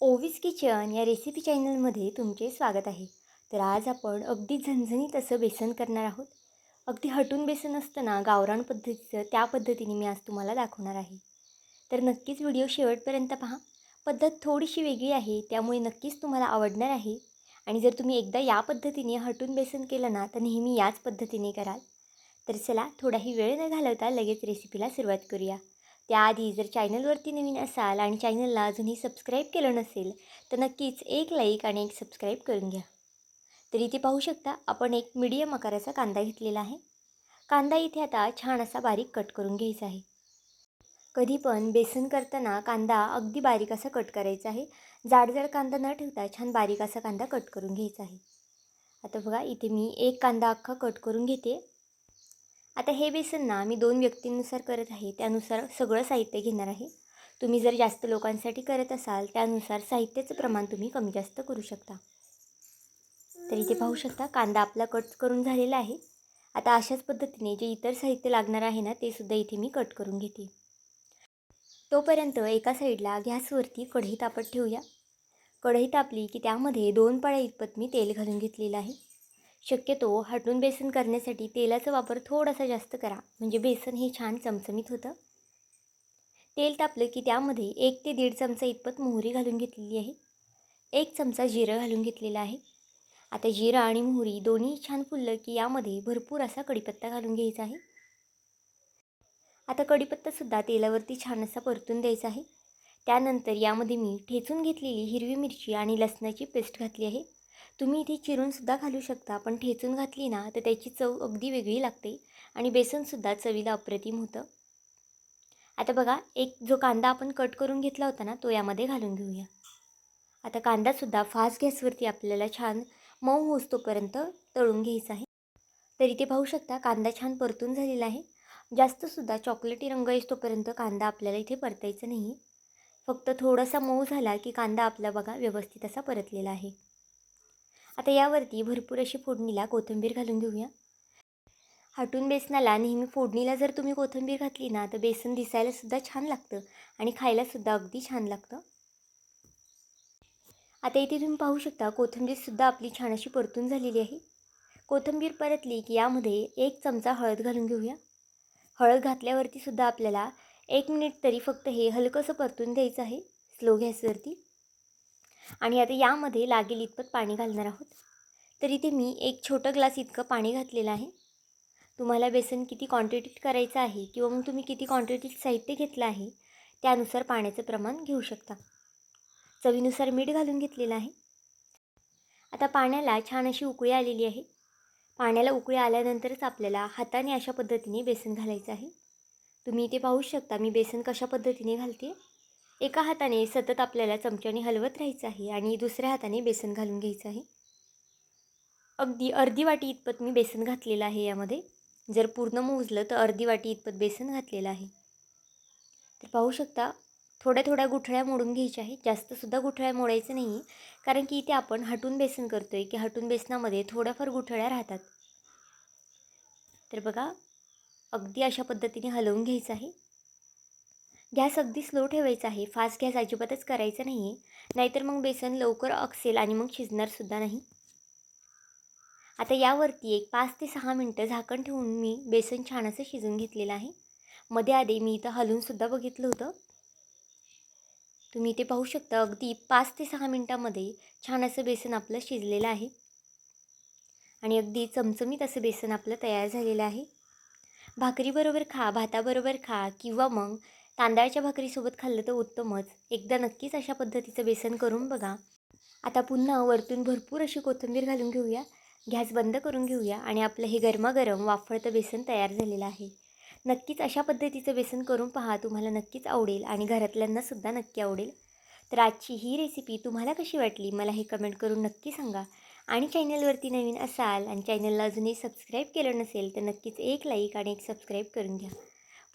ओवीस kitchen या recipe चॅनलमध्ये तुमचे स्वागत आहे. तर आज आपण अगदी झणझणीत असं बेसन करणार आहोत. अगदी हटून बेसन असतं ना गावरान पद्धतीचं त्या पद्धतीने मी आज तुम्हाला दाखवणार आहे. तर नक्कीच व्हिडिओ शेवटपर्यंत पहा. पद्धत थोडीशी वेगळी आहे त्यामुळे नक्कीच तुम्हाला आवडणार आहे. आणि जर तुम्ही एकदा या पद्धतीने हटून बेसन केलं ना तर नेहमी याच पद्धतीने कराल. तर चला थोडाही वेळ न घालवता लगेच रेसिपीला सुरुवात करूया. त्याआधी जर चॅनलवरती नवीन असाल आणि चॅनलला अजूनही सबस्क्राईब केलं नसेल तर नक्कीच एक लाईक आणि एक सबस्क्राईब करून घ्या. तर इथे पाहू शकता आपण एक मीडियम आकाराचा कांदा घेतलेला आहे. कांदा इथे आता छान असा बारीक कट करून घ्यायचा आहे. कधी पण बेसन करताना कांदा अगदी बारीक असा कट करायचा आहे. जाडजाड कांदा न ठेवता छान बारीक असा कांदा कट करून घ्यायचा आहे. आता बघा इथे मी एक कांदा अख्खा कट करून घेते. आता हे बेसन ना मी दोन व्यक्तींनुसार करत आहे त्यानुसार सगळं साहित्य घेणार आहे. तुम्ही जर जास्त लोकांसाठी करत असाल त्यानुसार साहित्याचं प्रमाण तुम्ही कमी जास्त करू शकता. तर इथे पाहू शकता कांदा आपला कट करून झालेला आहे. आता अशाच पद्धतीने जे इतर साहित्य लागणार आहे ना ते सुद्धा इथे मी कट करून घेते. तोपर्यंत एका साईडला गॅसवरती कढई तापत ठेवूया. कढई तापली की त्यामध्ये दोन पाळ्या इतपत मी तेल घालून घेतलेलं आहे. शक्यतो हटून बेसन करण्यासाठी तेलाचा वापर थोडासा जास्त करा. म्हणजे बेसन हे छान चमचमीत होतं. तेल तापलं की त्यामध्ये एक ते दीड चमचा इतपत मोहरी घालून घेतलेली आहे. एक चमचा जिरं घालून घेतलेला आहे. आता जिरं आणि मोहरी दोन्ही छान फुललं की यामध्ये भरपूर असा कढीपत्ता घालून घ्यायचा आहे. आता कढीपत्तासुद्धा तेलावरती छान असा परतून द्यायचा आहे. त्यानंतर यामध्ये मी ठेचून घेतलेली हिरवी मिरची आणि लसणाची पेस्ट घातली आहे. तुम्ही इथे चिरूनसुद्धा घालू शकता. पण ठेचून घातली ना तर त्याची चव अगदी वेगळी लागते आणि बेसनसुद्धा चवीला अप्रतिम होतं. आता बघा एक जो कांदा आपण कट करून घेतला होता ना तो यामध्ये घालून घेऊया. आता कांदासुद्धा फास्ट गॅसवरती आपल्याला छान मऊ होस्तोपर्यंत तळून घ्यायचा आहे. तर इथे पाहू शकता कांदा छान परतून झालेला आहे. जास्तसुद्धा चॉकलेटी रंग येतोपर्यंत कांदा आपल्याला इथे परतायचा नाही फक्त थोडासा मऊ झाला की कांदा आपला बघा व्यवस्थित असा परतलेला आहे. आता यावरती भरपूर अशी फोडणीला कोथिंबीर घालून घेऊया. हाटून बेसनाला नेहमी फोडणीला जर तुम्ही कोथिंबीर घातली ना तर बेसन दिसायलासुद्धा छान लागतं आणि खायलासुद्धा अगदी छान लागतं. आता इथे तुम्ही पाहू शकता कोथिंबीरसुद्धा आपली छान अशी परतून झालेली आहे. कोथिंबीर परतली की यामध्ये एक चमचा हळद घालून घेऊया. हळद घातल्यावरती सुद्धा आपल्याला एक मिनिट तरी फक्त हे हलकंसं परतून द्यायचं आहे स्लो गॅसवरती. आणि आता यामध्ये लागेल इतपत पाणी घालणार आहोत. तर इथे मी एक छोटं ग्लास इतकं पाणी घातलेलं आहे. तुम्हाला बेसन किती क्वांटिटीत करायचं आहे किंवा मग तुम्ही किती क्वांटिटीत साहित्य घेतलं आहे त्यानुसार पाण्याचं प्रमाण घेऊ शकता. चवीनुसार मीठ घालून घेतलेलं आहे. आता पाण्याला छान अशी उकळी आलेली आहे. पाण्याला उकळी आल्यानंतरच आपल्याला हाताने अशा पद्धतीने बेसन घालायचं आहे. तुम्ही इथे पाहू शकता मी बेसन कशा पद्धतीने घालते. एका हाताने सतत आपल्याला चमच्याने हलवत राहायचं आहे आणि दुसऱ्या हाताने बेसन घालून घ्यायचं आहे. अगदी अर्धी वाटी इतपत मी बेसन घातलेलं आहे यामध्ये. जर पूर्ण मोजलं तर अर्धी वाटी इतपत बेसन घातलेलं आहे. तर पाहू शकता थोड्या थोड्या गुठळ्या मोडून घ्यायच्या आहेत. जास्तसुद्धा गुठळ्या मोडायचं नाही कारण की इथे आपण हटून बेसन करतो आहे की हटून बेसनामध्ये थोड्याफार गुठळ्या राहतात. तर बघा अगदी अशा पद्धतीने हलवून घ्यायचं आहे. गॅस अगदी स्लो ठेवायचा आहे. फास्ट गॅस अजिबातच करायचा नाही आहे नाहीतर मग बेसन लवकर अक्सेल आणि मग शिजणारसुद्धा नाही. आता यावरती एक पाच ते सहा मिनटं झाकण ठेवून मी बेसन छान असं शिजून घेतलेलं आहे. मध्ये आधी मी इथं हलवूनसुद्धा बघितलं होतं. तुम्ही इथे पाहू शकता अगदी पाच ते सहा मिनटामध्ये छान असं बेसन आपलं शिजलेलं आहे. आणि अगदी चमचमीत असं बेसन आपलं तयार झालेलं आहे. भाकरीबरोबर खा भाताबरोबर खा किंवा मग तांदळाच्या भाकरीसोबत खाल्लं तर उत्तमच. एकदा नक्कीच अशा पद्धतीचं बेसन करून बघा. आता पुन्हा वरतून भरपूर अशी कोथिंबीर घालून घेऊया. गॅस बंद करून घेऊया आणि आपलं हे गरमागरम वाफळतं बेसन तयार झालेलं आहे. नक्कीच अशा पद्धतीचं बेसन करून पहा तुम्हाला नक्कीच आवडेल आणि घरातल्यांनासुद्धा नक्की आवडेल. तर आजची ही रेसिपी तुम्हाला कशी वाटली मला हे कमेंट करून नक्की सांगा. आणि चॅनलवरती नवीन असाल आणि चॅनलला अजूनही सबस्क्राईब केलं नसेल तर नक्कीच एक लाईक आणि एक सबस्क्राईब करून घ्या.